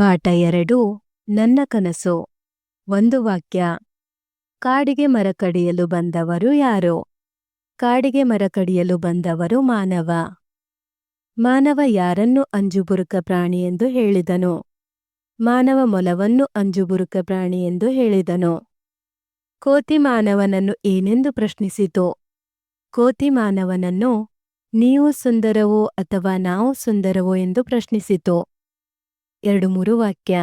ಪಾಠ ಎರಡು, ನನ್ನ ಕನಸು. ಒಂದು ವಾಕ್ಯ. ಕಾಡಿಗೆ ಮರ ಕಡಿಯಲು ಬಂದವರು ಯಾರು? ಕಾಡಿಗೆ ಮರ ಕಡಿಯಲು ಬಂದವರು ಮಾನವ. ಮಾನವ ಯಾರನ್ನು ಅಂಜುಬುರುಕ ಪ್ರಾಣಿ ಎಂದು ಹೇಳಿದನು? ಮಾನವ ಮೊಲವನ್ನು ಅಂಜುಬುರುಕ ಪ್ರಾಣಿ ಎಂದು ಹೇಳಿದನು? ಕೋತಿ ಮಾನವನನ್ನು ಏನೆಂದು ಪ್ರಶ್ನಿಸಿತು? ಕೋತಿ ಮಾನವನನ್ನು, ನೀವು ಸುಂದರವೋ ಅಥವಾ ನಾವು ಸುಂದರವೋ ಎಂದು ಪ್ರಶ್ನಿಸಿತು. ಎರಡು ಮೂರು ವಾಕ್ಯ.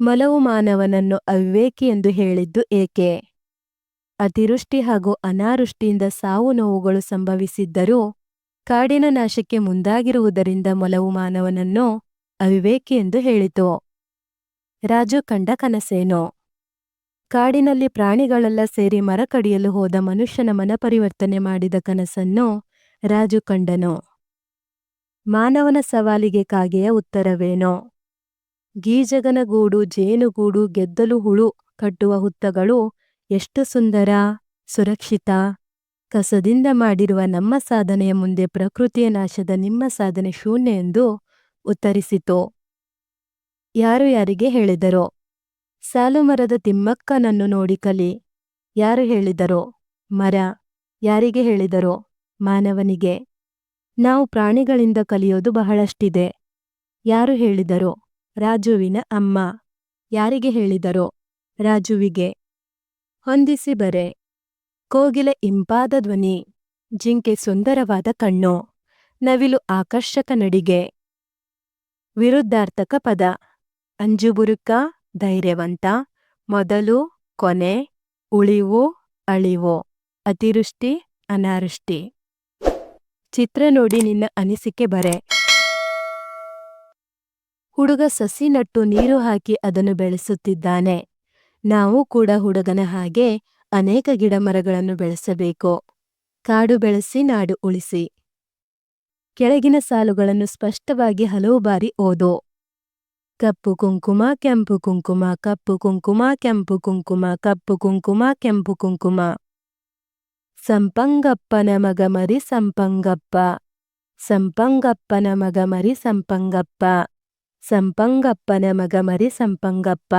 ಮಲವು ಮಾನವನನ್ನು ಅವಿವೇಕಿ ಎಂದು ಹೇಳಿದ್ದು ಏಕೆ? ಅತಿವೃಷ್ಟಿ ಹಾಗೂ ಅನಾವೃಷ್ಟಿಯಿಂದ ಸಾವು ನೋವುಗಳು ಸಂಭವಿಸಿದ್ದರೂ ಕಾಡಿನ ನಾಶಕ್ಕೆ ಮುಂದಾಗಿರುವುದರಿಂದ ಮಲವು ಮಾನವನನ್ನು ಅವಿವೇಕಿ ಎಂದು ಹೇಳಿತು. ರಾಜು ಕಂಡ ಕನಸೇನು? ಕಾಡಿನಲ್ಲಿ ಪ್ರಾಣಿಗಳೆಲ್ಲ ಸೇರಿ ಮರ ಕಡಿಯಲು ಹೋದ ಮನುಷ್ಯನ ಮನಪರಿವರ್ತನೆ ಮಾಡಿದ ಕನಸನ್ನು ರಾಜು ಕಂಡನು. ಮಾನವನ ಸವಾಲಿಗೆ ಕಾಗೆಯ ಉತ್ತರವೇನೋ? ಗೀಜಗನ ಗೂಡು ಜೇನುಗೂಡು, ಗೆದ್ದಲು ಹುಳು ಕಟ್ಟುವ ಹುತ್ತಗಳು ಎಷ್ಟು ಸುಂದರ, ಸುರಕ್ಷಿತ. ಕಸದಿಂದ ಮಾಡಿರುವ ನಮ್ಮ ಸಾಧನೆಯ ಮುಂದೆ ಪ್ರಕೃತಿಯ ನಾಶದ ನಿಮ್ಮ ಸಾಧನೆ ಶೂನ್ಯ ಎಂದು ಉತ್ತರಿಸಿತು. ಯಾರು ಯಾರಿಗೆ ಹೇಳಿದರೋ? ಸಾಲು ಮರದ ತಿಮ್ಮಕ್ಕನನ್ನು ನೋಡಿ ಕಲಿ. ಯಾರು ಹೇಳಿದರೋ? ಮರ. ಯಾರಿಗೆ ಹೇಳಿದರೋ? ಮಾನವನಿಗೆ. ನಾವು ಪ್ರಾಣಿಗಳಿಂದ ಕಲಿಯೋದು ಬಹಳಷ್ಟಿದೆ. ಯಾರು ಹೇಳಿದರೋ? ರಾಜುವಿನ ಅಮ್ಮ. ಯಾರಿಗೆ ಹೇಳಿದರೋ? ರಾಜುವಿಗೆ. ಹೊಂದಿಸಿ ಬರೆ. ಕೋಗಿಲೆ ಇಂಪಾದ ಧ್ವನಿ. ಜಿಂಕೆ ಸುಂದರವಾದ ಕಣ್ಣು. ನವಿಲು ಆಕರ್ಷಕ ನಡಿಗೆ. ವಿರುದ್ಧಾರ್ಥಕ ಪದ. ಅಂಜುಬುರುಕ ಧೈರ್ಯವಂತ. ಮೊದಲು ಕೊನೆ, ಉಳಿವು, ಅಳಿವು. ಅತಿವೃಷ್ಟಿ, ಅನಾವೃಷ್ಟಿ. ಚಿತ್ರ ನೋಡಿ ನಿನ್ನ ಅನಿಸಿಕೆ ಬರೆ. ಹುಡುಗ ಸಸಿ ನಟ್ಟು ನೀರು ಹಾಕಿ ಅದನ್ನು ಬೆಳೆಸುತ್ತಿದ್ದಾನೆ. ನಾವು ಕೂಡ ಹುಡುಗನ ಹಾಗೆ ಅನೇಕ ಗಿಡಮರಗಳನ್ನು ಬೆಳೆಸಬೇಕು. ಕಾಡು ಬೆಳೆಸಿ, ನಾಡು ಉಳಿಸಿ. ಕೆಳಗಿನ ಸಾಲುಗಳನ್ನು ಸ್ಪಷ್ಟವಾಗಿ ಹಲವು ಬಾರಿ ಓದು. ಕಪ್ಪು ಕುಂಕುಮ, ಕೆಂಪು ಕುಂಕುಮ, ಕಪ್ಪು ಕುಂಕುಮ, ಕೆಂಪು ಕುಂಕುಮ, ಕಪ್ಪು ಕುಂಕುಮ, ಕೆಂಪು ಕುಂಕುಮ. ಸಂಪಂಗಪ್ಪನ ಮಗ ಮರಿ ಸಂಪಂಗಪ್ಪ. ಸಂಪಂಗಪ್ಪನ ಮಗ ಮರಿ ಸಂಪಂಗಪ್ಪ. ಸಂಪಂಗಪ್ಪನ ಮಗ ಮರಿ ಸಂಪಂಗಪ್ಪ.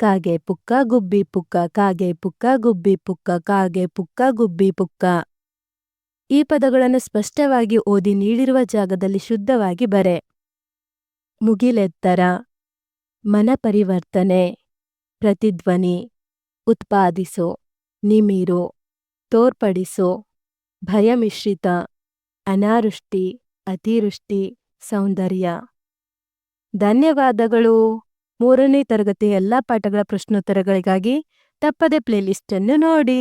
ಕಾಗೆ ಪುಕ್ಕ ಗುಬ್ಬಿ ಪುಕ್ಕ, ಕಾಗೆ ಪುಕ್ಕ ಗುಬ್ಬಿ ಪುಕ್ಕ, ಕಾಗೆ ಪುಕ್ಕ ಗುಬ್ಬಿ ಪುಕ್ಕ. ಈ ಪದಗಳನ್ನು ಸ್ಪಷ್ಟವಾಗಿ ಓದಿ ನೀಡಿರುವ ಜಾಗದಲ್ಲಿ ಶುದ್ಧವಾಗಿ ಬರೆ. ಮುಗಿಲೆತ್ತರ. ಮನ ಪರಿವರ್ತನೆ. ಪ್ರತಿಧ್ವನಿ. ಉತ್ಪಾದಿಸು. ನಿಮಿರು. ತೋರ್ಪಡಿಸೋ. ಭಯಮಿಶ್ರಿತ. ಅನಾವೃಷ್ಟಿ. ಅತಿವೃಷ್ಟಿ. ಸೌಂದರ್ಯ. ಧನ್ಯವಾದಗಳು. ಮೂರನೇ ತರಗತಿ ಎಲ್ಲ ಪಾಠಗಳ ಪ್ರಶ್ನೋತ್ತರಗಳಿಗಾಗಿ ತಪ್ಪದೆ ಪ್ಲೇಲಿಸ್ಟನ್ನು ನೋಡಿ.